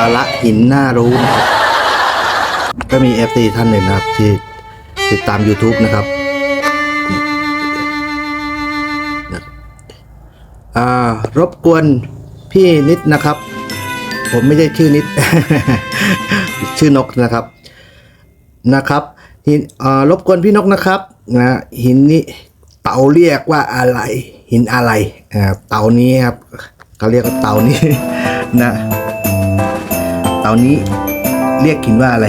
าระหินน่ารู้นะครับก็มี FT ท่านหนึ่งนะครับที่ติดตาม YouTube นะครับอ่ารบกวนพี่นิดนะครับ ผมไม่ได้ชื่อนิด ชื่อนกนะครับนะครับหินอ่ารบกวนพี่นกนะครับนะหินนี้เต่าเรียกว่าอะไร หินอะไรอ่าเต่านี้ครับเขาเรียกว่าเต่านี้นะ เตานี้เรียกหินว่าอะไร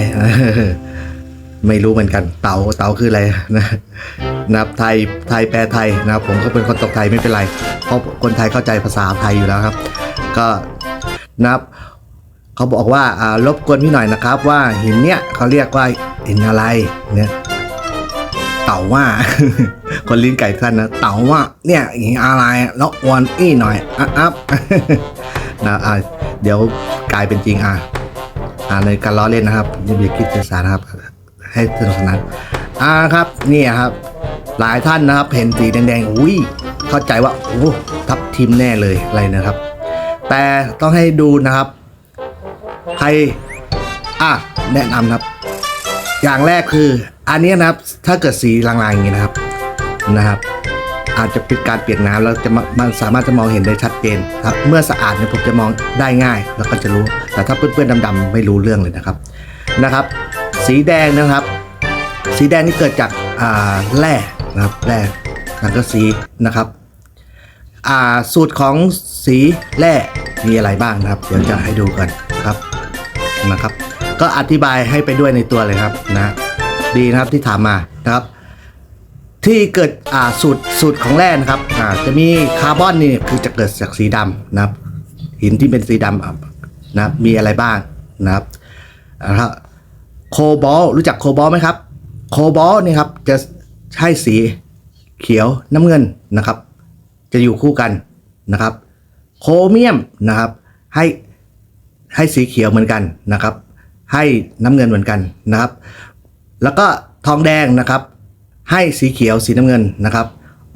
ไม่รู้เหมือนกัน เตาเตาคืออะไรนะนะครับไทยไทยแปลไทยนะครับผมก็เป็นคนตกไทยไม่เป็นไร เพราะคนไทยเข้าใจภาษาไทยอยู่แล้วครับ ก็นะครับเขาบอกว่าอ่ารบกวนพี่หน่อยนะครับ ว่าหินเนี้ยเขาเรียกว่าหินอะไรเนี่ยเต่าว่า คนลิ้นไก่ท่านนะเต่าว่าเนี่ยหินอะไรแล้วอวนอี้หน่อยอะอัพนะอะเดี๋ยวกลายเป็นจริงอะ ในการล้อเล่นนะครับอย่าไปคิดเป็นสารนะครับ ให้สนุกสนานอ่าครับนี่ครับ หลายท่านนะครับเห็นสีแดงๆอุ้ยเข้าใจว่าโอ้ทับทีมแน่เลยอะไรนะครับ แต่ต้องให้ดูนะครับ ใครอะแนะนำครับ อย่างแรกคือ อันนี้นะครับถ้าเกิดสีลางๆอย่างนี้นะครับนะครับ อาจจะเป็นการเปียกน้ำแล้วจะมามันสามารถจะมองเห็นได้ชัดเจนครับเมื่อสะอาดเนี่ยผมจะมองได้ง่าย แล้วก็จะรู้ แต่ถ้าเปื้อนๆดำๆไม่รู้เรื่องเลยนะครับนะครับ สีแดงนะครับ สีแดงนี่เกิดจากอ่าแร่นะครับแร่สังกะสีนะครับอ่าสูตรของสีแร่มีอะไรบ้างนะครับ เดี๋ยวจะให้ดูกันครับนะครับ ก็อธิบายให้ไปด้วยในตัวเลยครับนะดีนะครับที่ถามมานะครับ ที่เกิดอ่าสูตรสูตรของแร่นะครับอ่าจะมีคาร์บอนนี่คือจะเกิดจากสีดำนะครับ หินที่เป็นสีดำนะครับมีอะไรบ้างนะครับนะครับโคบอลรู้จักโคบอลไหมครับ โคบอลนี่ครับจะใช้สีเขียวน้ำเงินนะครับ จะอยู่คู่กันนะครับ โครเมียมนะครับ ให้ให้สีเขียวเหมือนกันนะครับ ให้น้ำเงินเหมือนกันนะครับ แล้วก็ทองแดงนะครับ ให้สีเขียวสีน้ำเงินนะครับ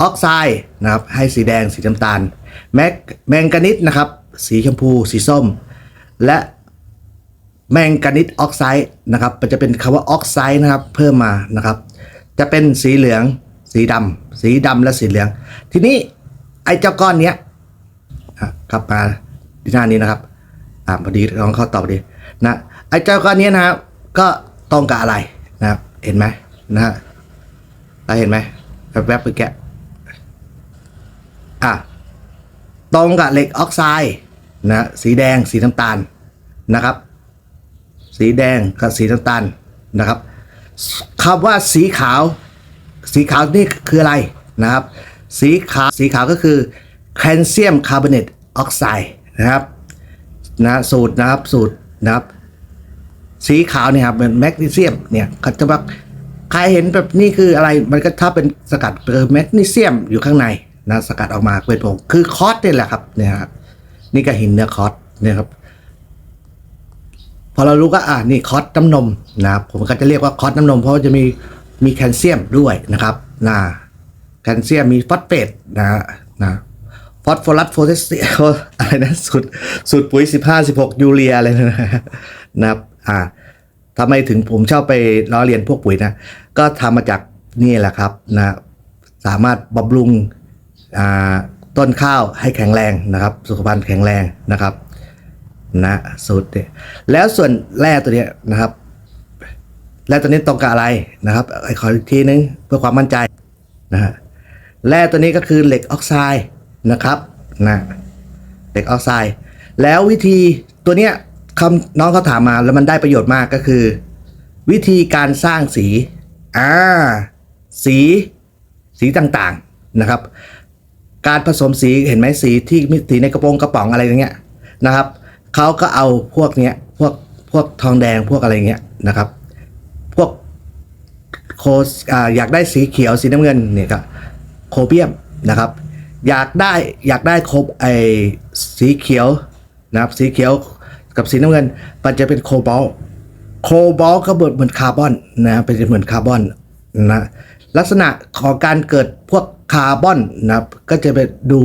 ออกไซด์นะครับให้สีแดงสีน้ำตาลแมกแมงกานิสนะครับสีชมพูสีส้ม และแมงกานิสออกไซด์นะครับมันจะเป็นคำว่าออกไซด์นะครับเพิ่มมานะครับ จะเป็นสีเหลืองสีดำสีดำและสีเหลือง ทีนี้ไอ้เจ้าก้อนเนี้ยอะกลับมาที่หน้านี้นะครับอ่าพอดีลองเข้าตอบดีนะไอ้เจ้าก้อนเนี้ยนะครับก็ตรงกับอะไรนะครับเห็นไหมนะฮะ เราเห็นไหมแวบๆไปแกะอะตรงกับเหล็กออกไซด์นะสีแดงสีน้ำตาลนะครับ สีแดงกับสีน้ำตาลนะครับคำว่าสีขาว สีขาวนี่คืออะไรนะครับ สีขาวสีขาวก็คือแคลเซียมคาร์บอเนตออกไซด์นะครับนะสูตรนะครับสูตรนะครับ สีขาวเนี่ยครับเหมือนแมกนีเซียมเนี่ยเขาจะแบบ ใครเห็นแบบนี่คืออะไรมันก็ถ้าเป็นสกัดเป็นแมกนีเซียมอยู่ข้างในนะสกัดออกมาเป็นผงคือคอสนี่แหละครับเนี่ยครับนี่ก็หินเนื้อคอสเนี่ยครับ พอเรารู้ก็อ่านี่คอสน้ำนมนะครับผมก็จะเรียกว่าคอสน้ำนม เพราะว่าจะมีมีแคลเซียมด้วยนะครับนะแคลเซียมมีฟอสเฟตนะนะฟอสฟอรัสโฟเทสเซียมอะไรนะสูตรสูตรปุ๋ย 15 16 ยูเรียอะไรนะนะครับอ่าทำไมถึงผมชอบไปล้อเรียนพวกปุ๋ยนะ ก็ทำมาจากนี่แหละครับนะสามารถบำรุงต้นข้าวให้แข็งแรงนะครับ สุขภาพแข็งแรงนะครับนะสูตรเนี่ยแล้วส่วนแร่ตัวเนี้ยนะครับแร่ตัวนี้ตรงกับอะไรนะครับไอ้ขออีกทีนึงเพื่อความมั่นใจนะฮะแร่ตัวนี้ก็คือเหล็กออกไซด์นะครับนะเหล็กออกไซด์แล้ววิธีตัวเนี้ยคำน้องเขาถามมาแล้วมันได้ประโยชน์มากก็คือ วิธีการสร้างสี อ่า สี สีต่างๆนะครับ การผสมสีเห็นไหมสีที่มีสีในกระโปรงกระป๋องอะไรอย่างเงี้ยนะครับเขาก็เอาพวกเนี้ยพวกพวกทองแดงพวกอะไรเงี้ยนะครับ พวกโคสอ่าอยากได้สีเขียวสีน้ำเงินเนี่ยก็โคเบียมนะครับ อยากได้อยากได้โคบไอสีเขียวนะครับสีเขียวกับสีน้ำเงินมันจะเป็นโคบอล โคบอลก็เหมือนเหมือนคาร์บอนนะเป็นเหมือนคาร์บอนนะลักษณะของการเกิดพวกคาร์บอนนะครับก็จะไปดู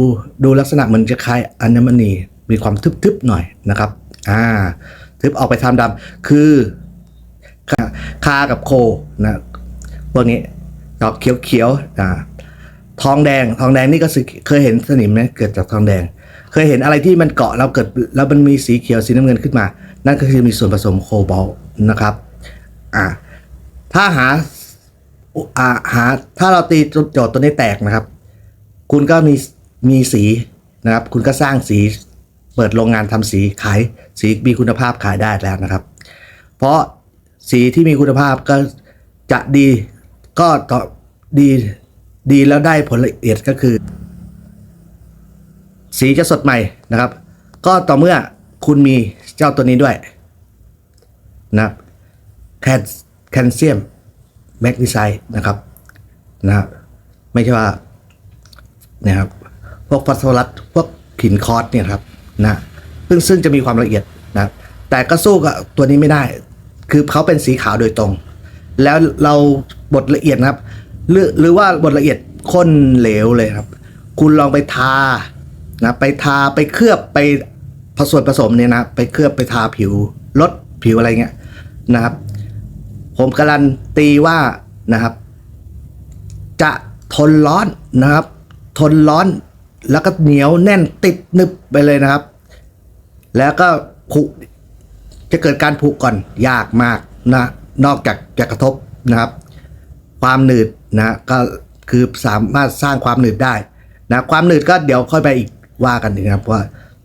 ดูลักษณะเหมือนจะคล้ายอัญมณีมีความทึบๆหน่อยนะครับอ่าทึบออกไปทำดำคือคาคากับโคนะพวกนี้ดอกเขียวๆอ่าทองแดงทองแดงนี่ก็เคยเห็นสนิมไหมเกิดจากทองแดง เคยเห็นอะไรที่มันเกาะแล้วเกิดแล้วมันมีสีเขียวสีน้ำเงินขึ้นมา นั่นก็คือมีส่วนผสมโคบอล นะครับอ่าถ้าหาอ่าหาถ้าเราตีโจทย์ตัวนี้แตกนะครับ คุณก็มีมีสีนะครับ คุณก็สร้างสีเปิดโรงงานทำสีขายสีมีคุณภาพขายได้แล้วนะครับ เพราะสีที่มีคุณภาพก็จะดีก็ต่อดีดีแล้วได้ผลละเอียดก็คือ สีจะสดใหม่นะครับ ก็ต่อเมื่อคุณมีเจ้าตัวนี้ด้วย นะครับแคลแคลเซียมแมกนีไซด์นะครับนะครับไม่ใช่ว่านะครับพวกฟอสฟอรัสพวกหินคอร์สเนี่ยครับนะซึ่งซึ่งจะมีความละเอียดนะแต่ก็สู้กับตัวนี้ไม่ได้ คือเขาเป็นสีขาวโดยตรง แล้วเราบดละเอียดนะครับ หรือหรือว่าบดละเอียดข้นเหลวเลยครับ คุณลองไปทานะไปทาไปเคลือบไปผสมผสมเนี่ยนะ ไปเคลือบไปทาผิวลดผิวอะไรเงี้ย นะครับ ผมการันตีว่านะครับ จะทนร้อนนะครับ ทนร้อนแล้วก็เหนียวแน่นติดนึบไปเลยนะครับ แล้วก็ผุจะเกิดการผุก่อนยากมากนะ นอกจากจะกระทบนะครับ ความหนืดนะก็คือสามารถสร้างความหนืดได้นะความหนืดก็เดี๋ยวค่อยไปอีกว่ากันนะครับว่า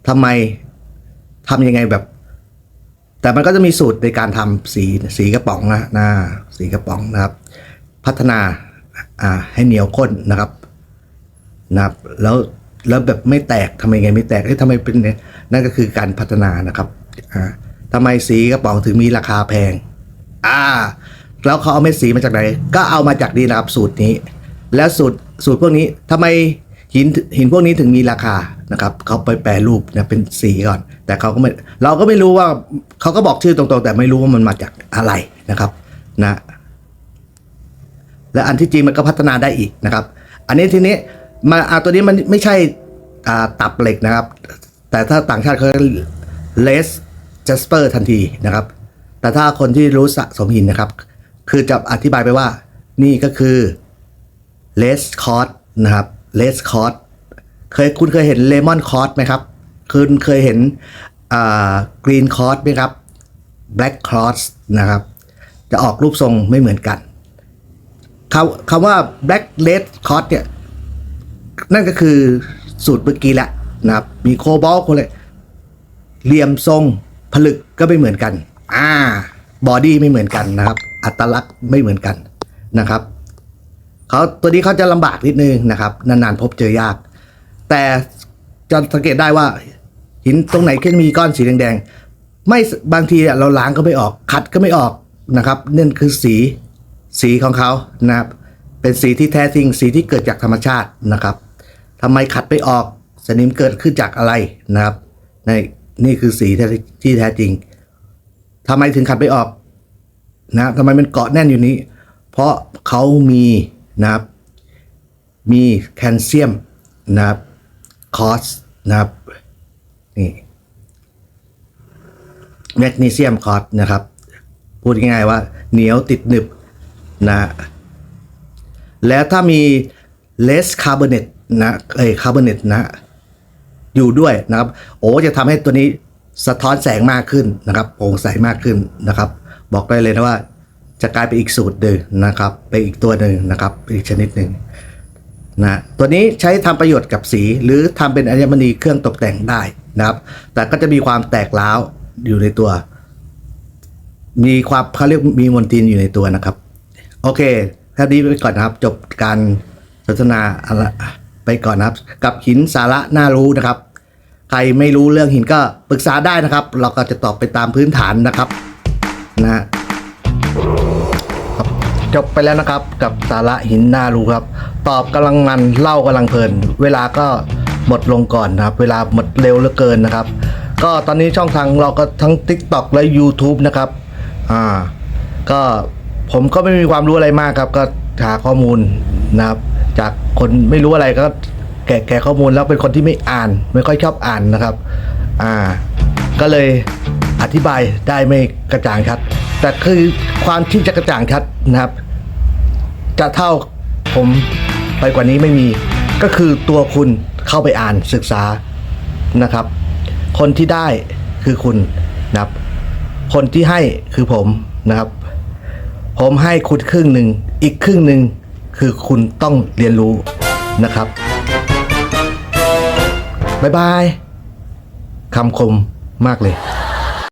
ทำไมทำยังไงแบบ แต่มันก็จะมีสูตรในการทำสีสีกระป๋องนะนะสีกระป๋องนะครับ พัฒนาอ่าให้เหนียวข้นนะครับนะครับ แล้วแล้วแบบไม่แตกทำยังไงไม่แตกเอ้ยทำไมเป็นเนี่ยนั่นก็คือการพัฒนานะครับอ่าทำไมสีกระป๋องถึงมีราคาแพง อ่า แล้วเขาเอาเม็ดสีมาจากไหน ก็เอามาจากนี่นะครับสูตรนี้ แล้วสูตรสูตรพวกนี้ทำไม หินหินพวกนี้ถึงมีราคานะครับเขาไปแปรรูปนะเป็นสีก่อน แต่เขาก็ไม่เราก็ไม่รู้ว่าเขาก็บอกชื่อตรงๆ แต่ไม่รู้ว่ามันมาจากอะไรนะครับนะและอันที่จริงมันก็พัฒนาได้อีกนะครับ อันนี้ทีนี้มาอาตัวนี้มันไม่ใช่ตับเหล็กนะครับ แต่ถ้าต่างชาติเขาเลสจัสเปอร์ทันทีนะครับ แต่ถ้าคนที่รู้สะสมหินนะครับ คือจะอธิบายไปว่านี่ก็คือเลสคอร์สนะครับ เลสคอร์สเคยคุณเคยเห็นเลมอนคอร์สไหมครับ คุณเคยเห็นอ่ากรีนคอร์สไหมครับแบล็กคอร์สนะครับ จะออกรูปทรงไม่เหมือนกันคำคำว่า black red cot เนี่ย นั่นก็คือสูตรเมื่อกี้แหละนะครับ มีโคบอลคนเลยเหลี่ยมทรงผลึกก็ไม่เหมือนกัน อ่า บอดี้ไม่เหมือนกันนะครับ อัตลักษณ์ไม่เหมือนกันนะครับ เขาตัวนี้เขาจะลำบากนิดนึงนะครับ นานๆพบเจอยาก แต่จะสังเกตได้ว่า หินตรงไหนที่มีก้อนสีแดงๆไม่บางทีเราล้างก็ไม่ออก ขัดก็ไม่ออกนะครับนั่นคือสีสีของเขานะครับ เป็นสีที่แท้จริงสีที่เกิดจากธรรมชาตินะครับทำไมขัดไม่ออกสนิมเกิดขึ้นจากอะไรนะครับในนี่คือสีที่แท้จริงทำไมถึงขัดไม่ออกนะทำไมมันเกาะแน่นอยู่นี้ เพราะเขามี นะครับ มีแคลเซียมนะครับคอสนะครับนี่แมกนีเซียมคอสนะครับ พูดง่ายๆว่าเหนียวติดหนึบนะแล้วถ้ามีเลสคาร์บอเนตนะเอ้คาร์บอเนตนะ อยู่ด้วยนะครับ โอ้จะทำให้ตัวนี้สะท้อนแสงมากขึ้นนะครับโปร่งใสมากขึ้นนะครับ บอกได้เลยนะว่า จะกลายเป็นอีกสูตรหนึ่งนะครับเป็นอีกตัวหนึ่งนะครับอีกชนิดหนึ่งนะตัวนี้ใช้ทำประโยชน์กับสีหรือทำเป็นอัญมณีเครื่องตกแต่งได้นะครับ แต่ก็จะมีความแตกร้าวอยู่ในตัว มีความเขาเรียกมีมนตินอยู่ในตัวนะครับ โอเคแค่นี้ไปก่อนนะครับ จบการสนทนาไปก่อนนะครับ กับหินสาระน่ารู้นะครับ ใครไม่รู้เรื่องหินก็ปรึกษาได้นะครับ เราก็จะตอบไปตามพื้นฐานนะครับนะ จบไปแล้วนะครับกับสาระหินน่ารู้ครับ ตอบกำลังมันเล่ากำลังเพลิน เวลาก็หมดลงก่อนนะครับ เวลาหมดเร็วเหลือเกินนะครับ ก็ตอนนี้ช่องทางเราก็ทั้ง TikTok และ YouTube นะครับอ่าก็ผมก็ไม่มีความรู้อะไรมากครับ ก็หาข้อมูลนะครับ จากคนไม่รู้อะไรก็แกะแกะข้อมูลแล้วเป็นคนที่ไม่อ่าน ไม่ค่อยชอบอ่านนะครับ อ่า ก็เลยอธิบายได้ไม่กระจ่างชัด แต่คือความที่จะกระจ่างชัดนะครับ จะเท่าผมไปกว่านี้ไม่มี ก็คือตัวคุณเข้าไปอ่านศึกษานะครับ คนที่ได้คือคุณนะครับ คนที่ให้คือผมนะครับ ผมให้คุณครึ่งหนึ่งอีกครึ่งหนึ่งคือคุณต้องเรียนรู้นะครับบ๊ายบายคำคมมากเลย